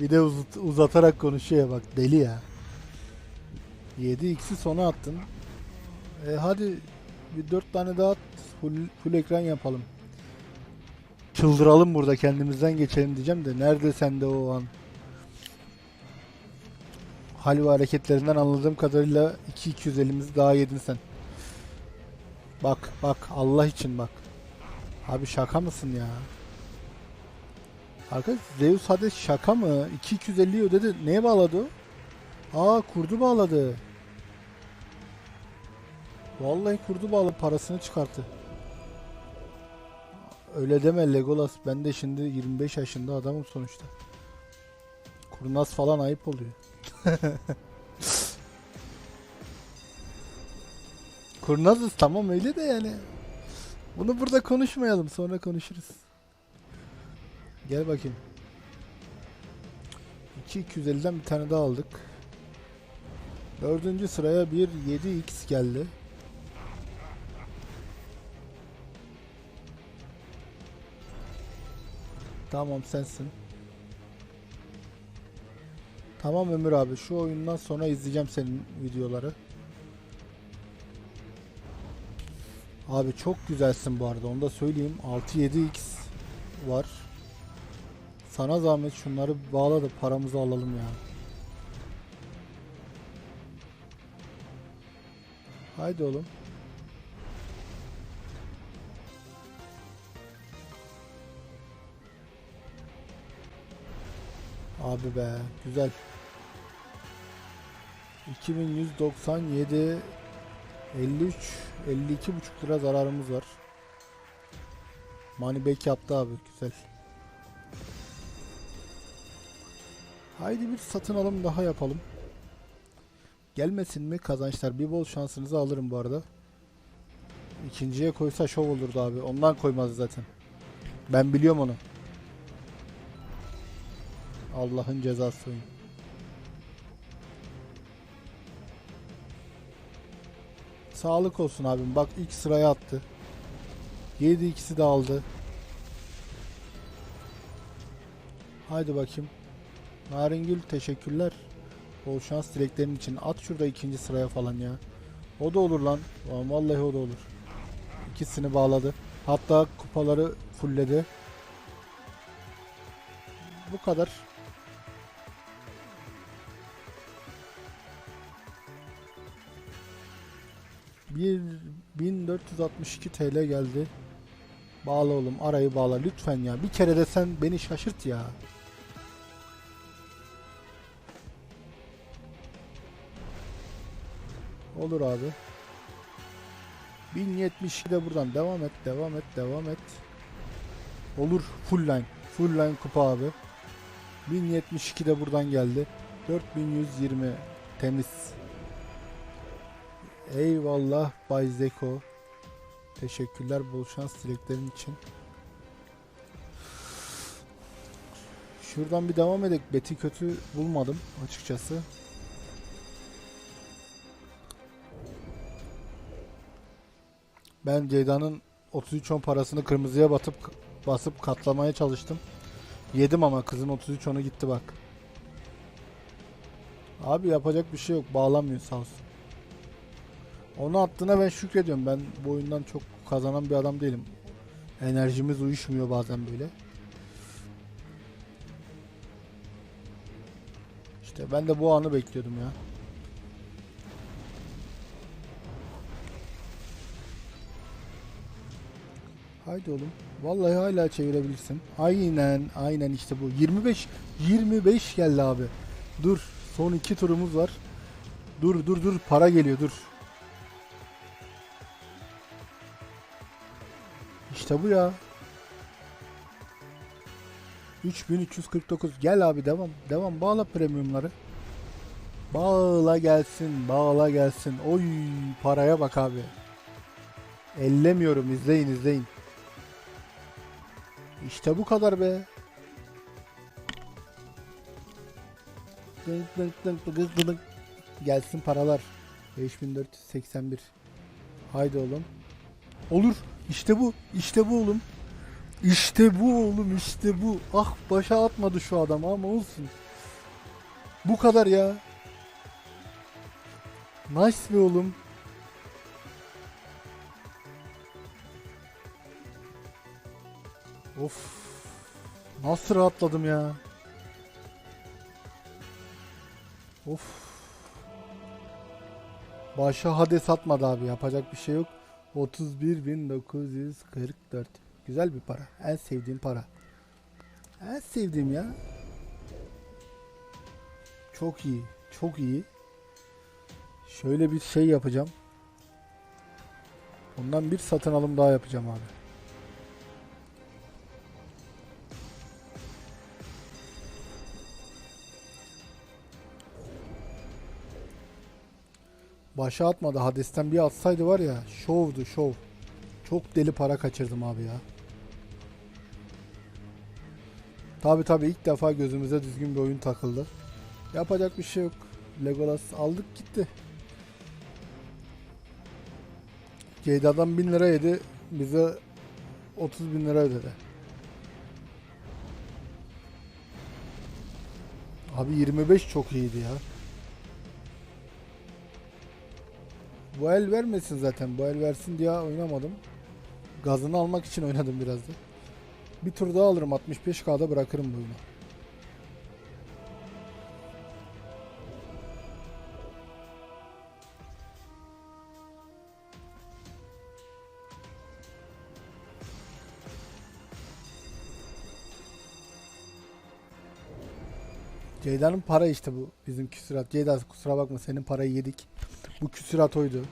Bir de uzat- uzatarak konuşuyor bak deli ya. 7x'i sona attın. E hadi bir 4 tane daha at. Full, full ekran yapalım. Çıldıralım burada kendimizden geçelim diyeceğim de nerede sende o an? Hal ve hareketlerinden anladığım kadarıyla 2-250'mizi daha yedin sen. Bak bak Allah için bak. Abi şaka mısın ya? Arkadaş Zeus Hades şaka mı? 2250'yi ödedi. Neye bağladı? Aa kurdu bağladı. Vallahi kurdu bağlı parasını çıkarttı. Öyle deme Legolas. Ben de şimdi 25 yaşında adamım sonuçta. Kurnaz falan ayıp oluyor. Kurnazız tamam öyle de yani. Bunu burada konuşmayalım sonra konuşuruz. Gel bakayım. 2250'den bir tane daha aldık. Dördüncü sıraya bir 7x geldi. Tamam sensin. Tamam Ömür abi şu oyundan sonra izleyeceğim senin videoları. Abi çok güzelsin bu arada onu da söyleyeyim. 6-7x var. Sana zahmet şunları bağla da paramızı alalım ya. Haydi oğlum. Abi be güzel. 2197 53 52 buçuk lira zararımız var. Money back yaptı abi güzel. Haydi bir satın alım daha yapalım. Gelmesin mi kazançlar? Bir bol şansınızı alırım bu arada. İkinciye koysa şov olurdu abi. Ondan koymaz zaten. Ben biliyorum onu. Allah'ın cezası oyun. Sağlık olsun abim. Bak ilk sıraya attı. 7 ikisi de aldı. Haydi bakayım. Naringül teşekkürler. Bol şans dileklerin için. At şurada ikinci sıraya falan ya. O da olur lan. Vallahi o da olur. İkisini bağladı. Hatta kupaları fullledi. Bu kadar. Bir 1462 TL geldi. Bağla oğlum arayı bağla lütfen ya. Bir kere de sen beni şaşırt ya. Olur abi. 1072 de buradan devam et, devam et, devam et. Olur full line. Full line kupa abi. 1072 de buradan geldi. 4120 temiz. Eyvallah Bay Zeko. Teşekkürler bol şans dileklerin için. Şuradan bir devam edelim. Beti kötü bulmadım açıkçası. Ben Ceyda'nın 33 parasını kırmızıya batıp basıp katlamaya çalıştım. Yedim ama kızın 33 onu gitti bak. Abi yapacak bir şey yok. Bağlamıyor sağ olsun. Onu attığına ben şükrediyorum. Ben bu oyundan çok kazanan bir adam değilim. Enerjimiz uyuşmuyor bazen böyle. İşte ben de bu anı bekliyordum ya. Haydi oğlum. Vallahi hala çevirebilirsin. Aynen, aynen işte bu. 25 25 geldi abi. Dur, son iki turumuz var. Dur, dur, dur. Para geliyor, dur. İşte bu ya. 3349. Gel abi devam. Devam. Bağla premiumları. Bağla gelsin. Bağla gelsin. Oy paraya bak abi. Ellemiyorum. izleyin izleyin. İşte bu kadar be. Gelsin paralar. 5481. Haydi oğlum. Olur. İşte bu. İşte bu oğlum. İşte bu oğlum işte bu. Ah başa atmadı şu adam ama olsun. Bu kadar ya. Nice be oğlum. Of. Nasıl rahatladım ya. Of. Başa Hades atmadı abi. Yapacak bir şey yok. 31.944. Güzel bir para. En sevdiğim para. En sevdiğim ya. Çok iyi. Çok iyi. Şöyle bir şey yapacağım. Bundan bir satın alım daha yapacağım abi. Başa atmadı. Hades'ten bir atsaydı var ya. Şovdu şov. Çok deli para kaçırdım abi ya. Tabi tabi ilk defa gözümüze düzgün bir oyun takıldı. Yapacak bir şey yok. Legolas aldık gitti. Ceyda'dan 1000 lira yedi. Bize 30 bin lira ödedi. Abi 25 çok iyiydi ya. Bu el vermesin zaten. Bu el versin diye oynamadım. Gazını almak için oynadım biraz da. Bir tur daha alırım. 65k'da bırakırım bu oyunu. Ceyda'nın para işte bu bizim küsurat. Ceyda kusura bakma senin parayı yedik. Bu küsurat oydu.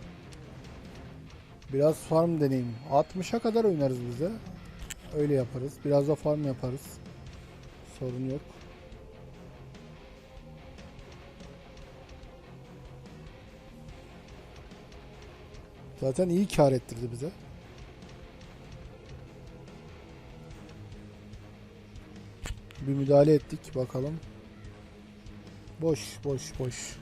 Biraz farm deneyim. 60'a kadar oynarız bize. Öyle yaparız. Biraz da farm yaparız. Sorun yok. Zaten iyi kar ettirdi bize. Bir müdahale ettik bakalım. Boş boş boş.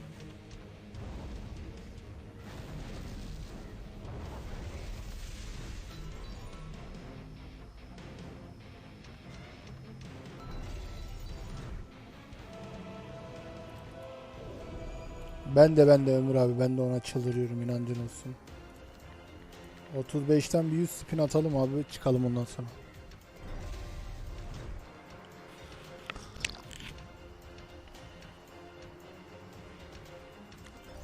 Ben de ben de Ömür abi ben de ona çıldırıyorum inancın olsun. 35'ten bir 100 spin atalım abi çıkalım ondan sonra.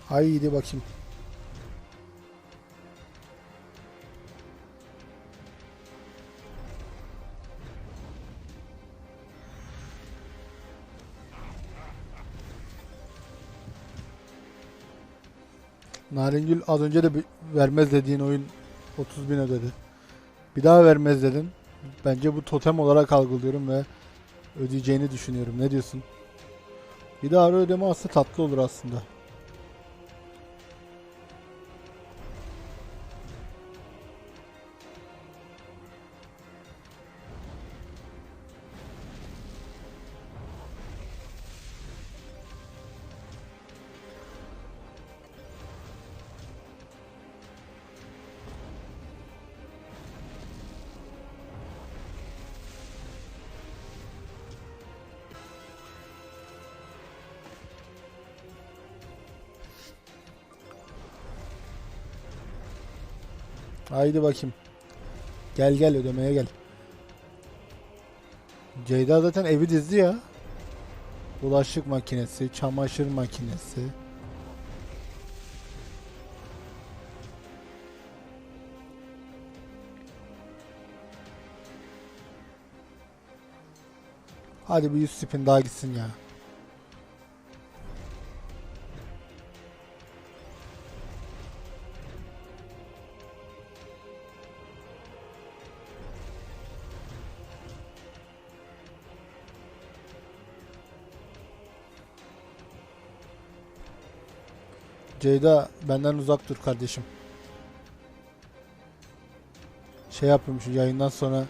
Haydi bakayım. Naringül az önce de vermez dediğin oyun 30 bin ödedi. Bir daha vermez dedin. Bence bu totem olarak algılıyorum ve ödeyeceğini düşünüyorum. Ne diyorsun? Bir daha ödeme aslında tatlı olur aslında. Haydi bakayım. Gel gel ödemeye gel. Ceyda zaten evi dizdi ya. Bulaşık makinesi, çamaşır makinesi. Hadi bir 100 spin daha gitsin ya. Ceyda benden uzak dur kardeşim. Şey yapıyormuşum yayından sonra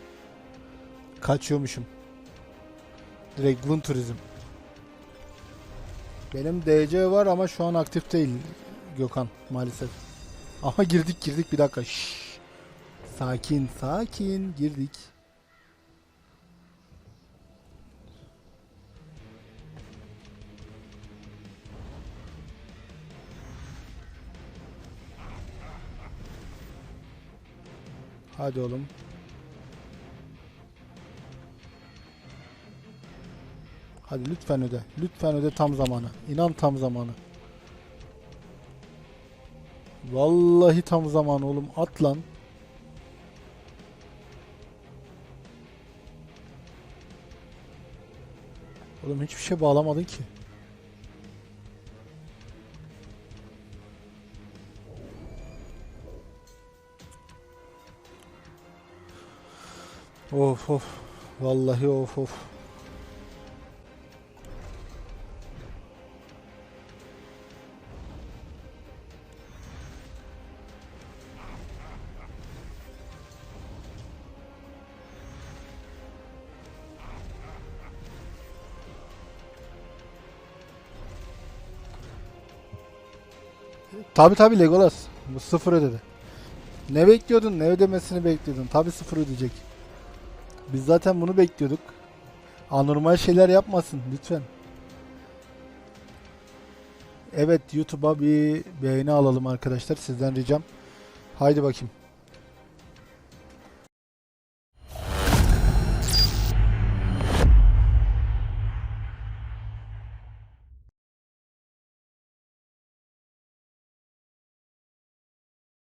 kaçıyormuşum. Direkt Gun Turizm. Benim DC var ama şu an aktif değil Gökhan maalesef. Ama girdik girdik bir dakika. Şşş. Sakin sakin girdik. Hadi oğlum. Hadi lütfen öde. Lütfen öde tam zamanı. İnan tam zamanı. Vallahi tam zamanı oğlum. At lan. Oğlum hiçbir şey bağlamadın ki. Of of. Vallahi of of. Tabi tabi Legolas. Bu sıfır ödedi. Ne bekliyordun? Ne ödemesini bekliyordun? Tabi sıfır ödeyecek. Biz zaten bunu bekliyorduk. Anormal şeyler yapmasın lütfen. Evet YouTube'a bir beğeni alalım arkadaşlar. Sizden ricam. Haydi bakayım.